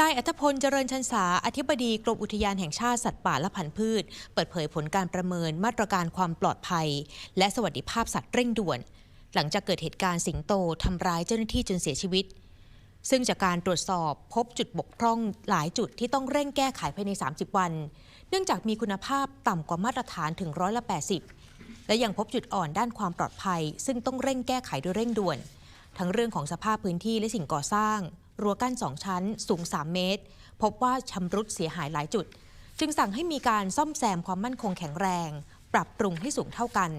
นายอัธพลเจริญชันษาอธิบดีกรมอุทยานแห่งชาติสัตว์ป่าและพันธุ์พืช เปิดเผยผลการประเมินมาตรการความปลอดภัย และสวัสดิภาพสัตว์เร่งด่วน หลังจากเกิดเหตุการณ์สิงโตทำร้ายเจ้าหน้าที่จนเสียชีวิต ซึ่งจากการตรวจสอบพบจุดบกพร่องหลายจุดที่ต้องเร่งแก้ไขภายใน 30 วัน เนื่องจากมีคุณภาพต่ำกว่ามาตรฐานถึงร้อยละ80 และยังพบจุดอ่อนด้านความปลอดภัย ซึ่งต้องเร่งแก้ไขโดยเร่งด่วน ทั้งเรื่องของสภาพพื้นที่และสิ่งก่อสร้าง รั้วกั้น 2 ชั้นสูง 3 เมตร พบว่าชำรุดเสียหายหลายจุด จึงสั่งให้มีการซ่อมแซมความมั่นคงแข็งแรง ปรับปรุงให้สูงเท่ากัน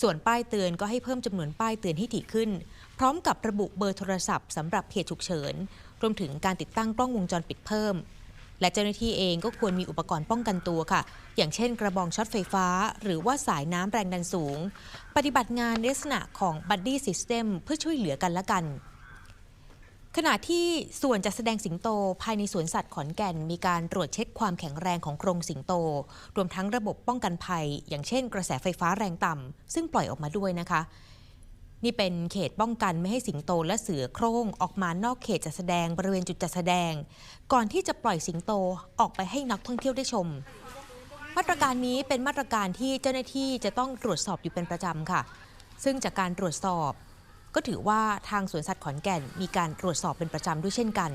ส่วนป้ายเตือนก็ให้เพิ่มจำนวนป้ายเตือนให้ถี่ขึ้น พร้อมกับระบุเบอร์โทรศัพท์สำหรับเหตุฉุกเฉินรวมถึงการติดตั้งกล้องวงจรปิดเพิ่ม และเจ้าหน้าที่เองก็ควรมีอุปกรณ์ป้องกันตัวค่ะ อย่างเช่นกระบองช็อตไฟฟ้า หรือว่าสายน้ำแรงดันสูง ปฏิบัติงานในลักษณะของ Buddy System เพื่อช่วยเหลือกันและกัน ขณะที่ส่วนจัดแสดงสิงโตภายในสวนสัตว์ขอนแก่น มีการตรวจเช็คความแข็งแรงของโครงสิงโต รวมทั้งระบบป้องกันภัย อย่างเช่น กระแสไฟฟ้าแรงต่ำซึ่งปล่อยออกมาด้วยนะคะ นี่เป็นเขตป้องกันไม่ให้สิงโตและเสือโคร่งออกมานอกเขตจัดแสดงบริเวณจุดจัดแสดง ก่อนที่จะปล่อยสิงโตออกไปให้นักท่องเที่ยวได้ชมมาตรการนี้เป็นมาตรการที่เจ้าหน้าที่จะต้องตรวจสอบอยู่เป็นประจำค่ะ ซึ่งจากการตรวจสอบ ก็ถือว่าทางสวนสัตว์ขอนแก่นมีการตรวจสอบเป็นประจำด้วยเช่นกัน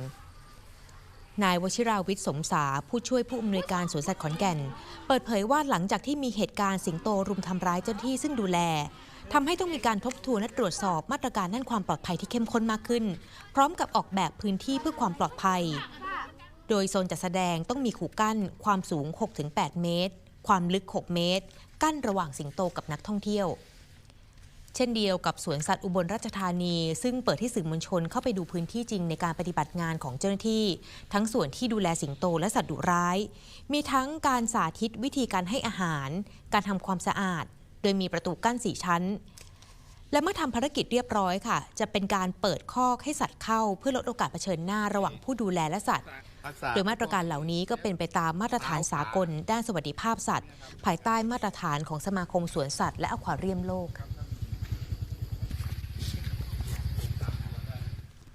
นายวชิราวิทย์สมสาผู้ช่วยผู้อำนวยการสวนสัตว์ขอนแก่น เปิดเผยว่าหลังจากที่มีเหตุการณ์สิงโตรุมทำร้ายเจ้าหน้าที่ซึ่งดูแลทำให้ต้องมีการทบทวนและตรวจสอบมาตรการด้านความปลอดภัยที่เข้มข้นมากขึ้น พร้อมกับออกแบบพื้นที่เพื่อความปลอดภัย โดยโซนจัดแสดงต้องมีขู่กั้น ความสูง 6-8 เมตร ความลึก 6 เมตร กั้นระหว่างสิงโตกับนักท่องเที่ยว เช่นเดียวกับสวนสัตว์อุบลราชธานี ซึ่งเปิดให้สื่อมวลชนเข้าไปดูพื้นที่จริงในการปฏิบัติงานของเจ้าหน้าที่ ทั้งส่วนที่ดูแลสิงโตและสัตว์ดุร้าย มีทั้งการสาธิตวิธีการให้อาหาร การทำความสะอาด โดยมีประตูกั้นสี่ชั้น และเมื่อทำภารกิจเรียบร้อยค่ะ จะเป็นการเปิดคอกให้สัตว์เข้า เพื่อลดโอกาสเผชิญหน้าระหว่างผู้ดูแลและสัตว์โดยมาตรการเหล่านี้ก็เป็นไปตามมาตรฐานสากล ด้านสวัสดิภาพสัตว์ ภายใต้มาตรฐานของสมาคมสวนสัตว์และอควาเรียมโลก